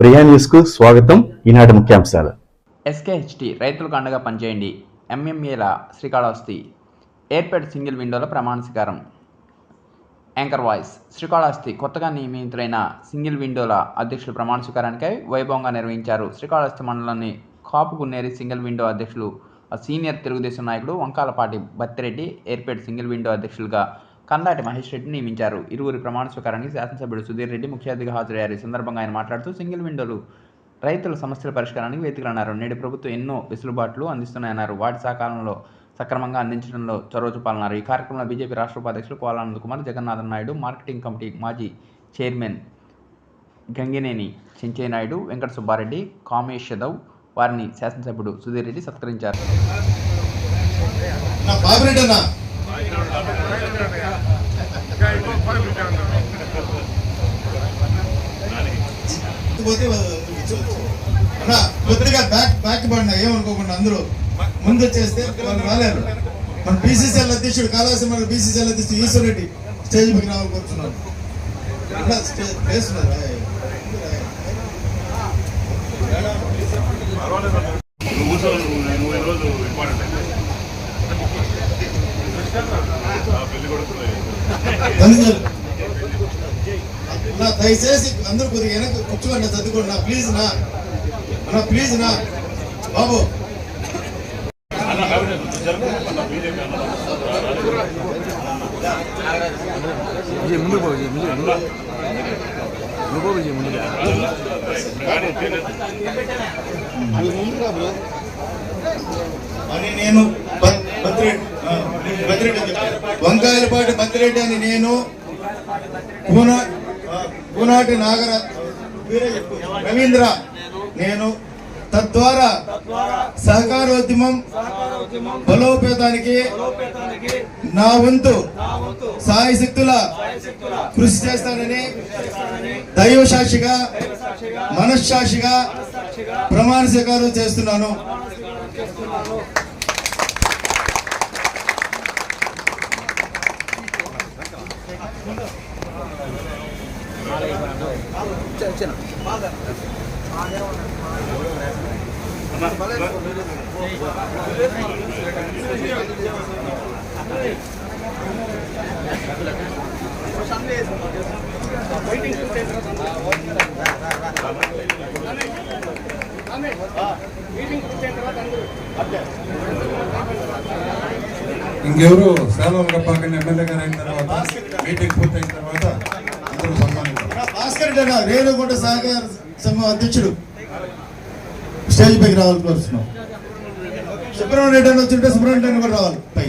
ప్రియా న్యూస్కు స్వాగతం. ఈనాటి ముఖ్యాంశాలు. ఎస్కేహెచ్టి రైతులకు అండగా పనిచేయండి. ఎంఎంఏల శ్రీకాళహస్తి. ఎయిర్పెడ్ సింగిల్ విండోల ప్రమాణ స్వీకారం. Anchor voice. శ్రీకాళహస్తి కొత్తగా నియమితులైన సింగిల్ విండోల అధ్యక్షుల ప్రమాణ స్వీకారానికై వైభవంగా నిర్వహించారు. శ్రీకాళహస్తి మండలంలోని కాపుగున్నేరి సింగిల్ విండో అధ్యక్షులు సీనియర్ తెలుగుదేశం నాయకుడు వంకాలపాటి బత్తిరెడ్డి ఎయిర్పెడ్ సింగిల్ విండో అధ్యక్షులుగా కందాటి మహేష్ రెడ్డిని నియమించారు. ఇరువురి ప్రమాణ స్వీకారానికి శాసనసభ్యుడు సుధీర్ రెడ్డి ముఖ్య అతిథిగా హాజరయ్యారు. ఈ సందర్భంగా ఆయన మాట్లాడుతూ సింగిల్ విండోలు రైతుల సమస్యల పరిష్కారానికి వేదికలన్నారు. నేడు ప్రభుత్వం ఎన్నో వెసులుబాట్లు అందిస్తున్నాయన్నారు. వాటి సకాలంలో సక్రమంగా అందించడంలో చొరవ చూపాలన్నారు ఈ కార్యక్రమంలో బీజేపీ రాష్ట్ర ఉపాధ్యక్షులు కోలానంద్ కుమార్ జగన్నాథన్ నాయుడు మార్కెటింగ్ కమిటీ మాజీ చైర్మన్ గంగినేని చెంచయ్య నాయుడు వెంకట సుబ్బారెడ్డి కామేష్ యాదవ్ వారిని శాసనసభ్యుడు సుధీర్ రెడ్డి సత్కరించారు. కొద్దిగా బ్యాక్ బ్యాక్ పడినా ఏమనుకోకుండా అందరూ ముందు వచ్చేస్తే వాళ్ళు రాలేరు. మన బీసీసీఎల్ అధ్యక్షుడు కాళాసి మన బీసీసీఎల్ అధ్యక్షుడు ఈశ్వర్ రెడ్డి స్టేజ్ పైకి రావాలి కోరుతున్నాను. స్టేజ్ వేస్తున్నారు. ధన్యవాదాలు నా దయచేసి అందరూ కొద్దిగా వెనక కూర్చోండి చదువుకోండి. నా ప్లీజ్ నా. నా ప్లీజ్ నా. బాబు. అన్న అన్న అన్న అని నేను బ- వంకాయలపాటి బద్రెడ్డి అని నేను కూన కూనాటి నాగర రవీంద్ర నేను తద్వారా సహకారోద్యమం బలోపేతానికి నా వంతు సాయి శక్తుల కృషి చేస్తానని దైవసాక్షిగా మనస్సాక్షిగా ప్రమాణ స్వీకారం చేస్తున్నాను. మీటింగ్ పూర్తయిన తర్వాత అందరూ అదే ఇంకెవరు సేవలు గప్పాకని ఎమ్మెల్యే గారు అయిన తర్వాత మీటింగ్ పూర్తయిన తర్వాత అందరూ సన్మానిస్తారు రేణుగుంట సహకార సంఘం అధ్యక్షుడు. స్టేజ్ పైకి రావాలి కోరుతున్నాం. సుబ్రహ్మణ్య రెడ్డి అని వచ్చింటే సుబ్రహ్మణ్య రెడ్డి కూడా రావాలి. పై.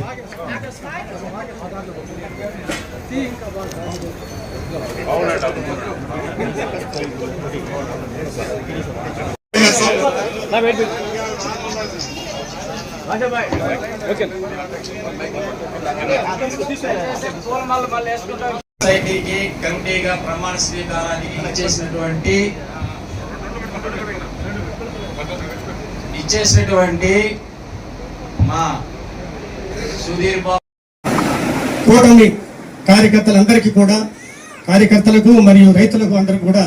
సొసైటీకి కమిటీగా ప్రమాణ స్వీకారానికి ఇచ్చేసినటువంటి ఇచ్చేసినటువంటి మా సుధీర్ బాబు. కూటమి కార్యకర్తలందరికీ కూడా కార్యకర్తలకు మరియు రైతులకు అందరికి కూడా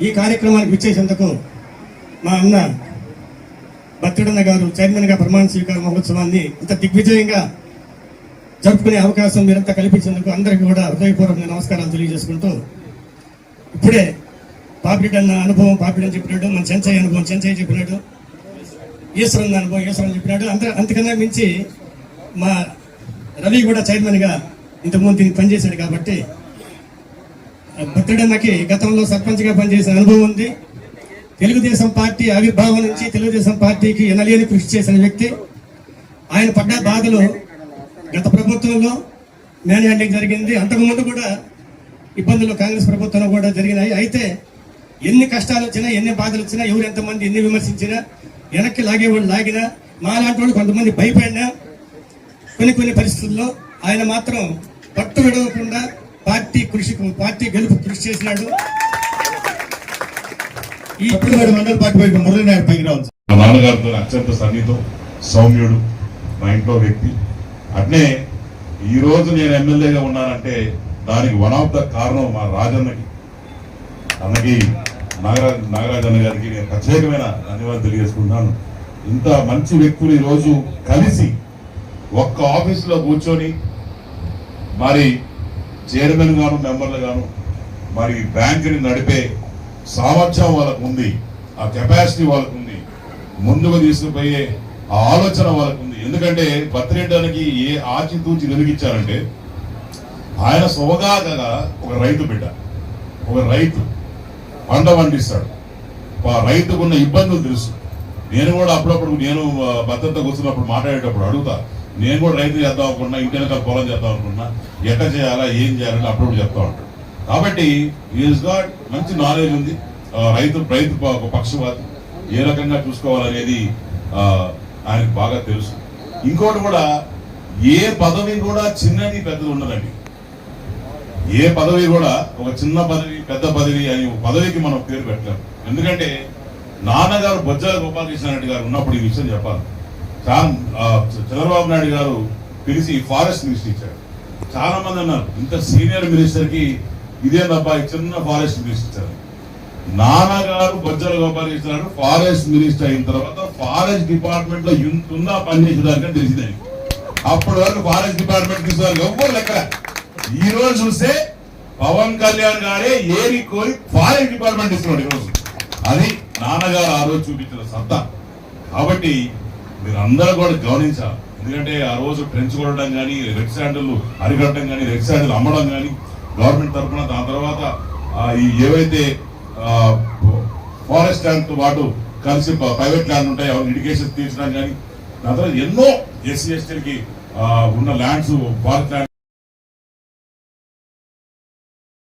ఈ కార్యక్రమానికి విచ్చేసేందుకు మా అన్న బత్తిడన్న గారు చైర్మన్గా ప్రమాణ స్వీకార మహోత్సవాన్ని ఇంత దిగ్విజయంగా జరుపుకునే అవకాశం మీరంతా కల్పించేందుకు అందరికీ కూడా హృదయపూర్వక నమస్కారాలు తెలియజేసుకుంటూ ఇప్పుడే పాపిరెడ్డి అన్న అనుభవం పాపిడి అని చెప్పినాడు మన చెంచయ్య అనుభవం చెంచయ్య చెప్పినాడు ఈశ్వరన్ అనుభవం ఈశ్వరన్ చెప్పినాడు. అంత అంతకన్నా మించి మా రవి కూడా చైర్మన్గా ఇంతకుముందు దీనికి పనిచేశాడు కాబట్టి బుద్ధుడన్నకి గతంలో సర్పంచ్గా పనిచేసిన అనుభవం ఉంది. తెలుగుదేశం పార్టీ ఆవిర్భావం నుంచి తెలుగుదేశం పార్టీకి ఎనలేని కృషి చేసిన వ్యక్తి. ఆయన పడ్డ బాధలు గత ప్రభుత్వంలో మ్యాన్ హ్యాండింగ్ జరిగింది. అంతకుముందు కూడా ఇబ్బందులు కాంగ్రెస్ ప్రభుత్వంలో కూడా జరిగినాయి. అయితే ఎన్ని కష్టాలు వచ్చినా ఎన్ని బాధలు వచ్చినా ఎవరు ఎంతమంది ఎన్ని విమర్శించినా వెనక్కి లాగేవాళ్ళు లాగినా మాలాంటి వాళ్ళు కొంతమంది భయపడినా కొన్ని కొన్ని పరిస్థితుల్లో ఆయన మాత్రం పట్టు విడవకుండా పార్టీ కృషి పార్టీ గెలుపు కృషి చేసినాడు ఈ తమిళనాడు మండల పార్టీ పైకి మురళీ నాయుడు పైకి రావాలి మా నాన్నగారితో అత్యంత సన్నిహితం సౌమ్యుడు మా ఇంట్లో వ్యక్తి. అట్నే ఈ రోజు నేను ఎమ్మెల్యేగా ఉన్నానంటే దానికి వన్ ఆఫ్ ద కారణం మా రాజన్నకి. అన్నకి నాగరాజ్ నాగరాజ్ అన్న గారికి నేను ప్రత్యేకమైన ధన్యవాదాలు తెలియజేసుకుంటున్నాను. ఇంత మంచి వ్యక్తులు ఈరోజు కలిసి ఒక్క ఆఫీసులో కూర్చొని మరి చైర్మన్ గాను మెంబర్లు గాను మరి బ్యాంకుని నడిపే సామర్థ్యం వాళ్ళకు ఉంది ఆ కెపాసిటీ వాళ్ళకు ఉంది ముందుకు తీసుకుపోయే ఆ ఆలోచన వాళ్ళకు ఉంది. ఎందుకంటే బత్తిరెడ్డానికి ఏ ఆచితూచి వెలిగించారంటే ఆయన స్వగాగా ఒక రైతు బిడ్డ ఒక రైతు పంట పండిస్తాడు. ఆ రైతుకున్న ఇబ్బందులు తెలుసు. నేను కూడా అప్పుడప్పుడు నేను భద్రత కూర్చున్నప్పుడు మాట్లాడేటప్పుడు అడుగుతా నేను కూడా రైతు చేద్దాం అనుకున్నా ఇంటి వెనకాల పొలం చేద్దాం అనుకున్నా ఎట్లా చేయాలా ఏం చేయాలని అప్పుడప్పుడు చెప్తా ఉంటాడు. కాబట్టి ఈజ్ గాడ్ మంచి నాలెడ్జ్ ఉంది. రైతు రైతు పక్షపాతం ఒక ఏ రకంగా చూసుకోవాలనేది ఆయనకు బాగా తెలుసు. ఇంకోటి కూడా ఏ పదవి కూడా చిన్నది పెద్దది ఉండదండి. ఏ పదవి కూడా ఒక చిన్న పదవి పెద్ద పదవి అని పదవికి మనం పేరు పెట్టలేము ఎందుకంటే నాన్నగారు బొజ్జల గోపాలకృష్ణ రెడ్డి గారు ఉన్నప్పుడు ఈ విషయం చెప్పాలి. చంద్రబాబు నాయుడు గారు పిలిచి ఫారెస్ట్ మినిస్టర్ ఇచ్చారు. చాలా మంది అన్నారు ఇంత సీనియర్ మినిస్టర్కి ఇదేందబ్బా చిన్న ఫారెస్ట్ మినిస్టర్. నాన్నగారు బొజ్జల గోపాలకృష్ణ ఫారెస్ట్ మినిస్టర్ అయిన తర్వాత ఫారెస్ట్ డిపార్ట్మెంట్లో ఇంత ఉందా పనిచేసేదానికని తెలిసిందని అప్పటి వరకు ఫారెస్ట్ డిపార్ట్మెంట్ తీసుకోవాలి ఎవ్వరు లెక్క ఈ రోజు చూస్తే పవన్ కళ్యాణ్ గారే ఏరి కోరి ఫారెస్ట్ డిపార్ట్మెంట్ ఇస్తున్నాడు ఈ రోజు. అది నాన్నగారు ఆ రోజు చూపించిన సత్తా. కాబట్టి మీరు అందరూ కూడా గమనించాలి. ఎందుకంటే ఆ రోజు ట్రెంచ్ కొట్టడం కానీ రెడ్ శాండిల్ అరికట్టడం కానీ రెడ్ శాండిల్ అమ్మడం కానీ గవర్నమెంట్ తరఫున దాని తర్వాత ఈ ఏవైతే ఫారెస్ట్ ల్యాండ్తో పాటు కలిసి ప్రైవేట్ ల్యాండ్ ఉంటాయి అవన్నీ ఇరిగేషన్ తీర్చడం కానీ దాని తర్వాత ఎన్నో ఎస్సీ ఎస్టీలకి ఉన్న ల్యాండ్స్ ఫారెస్ట్ ల్యాండ్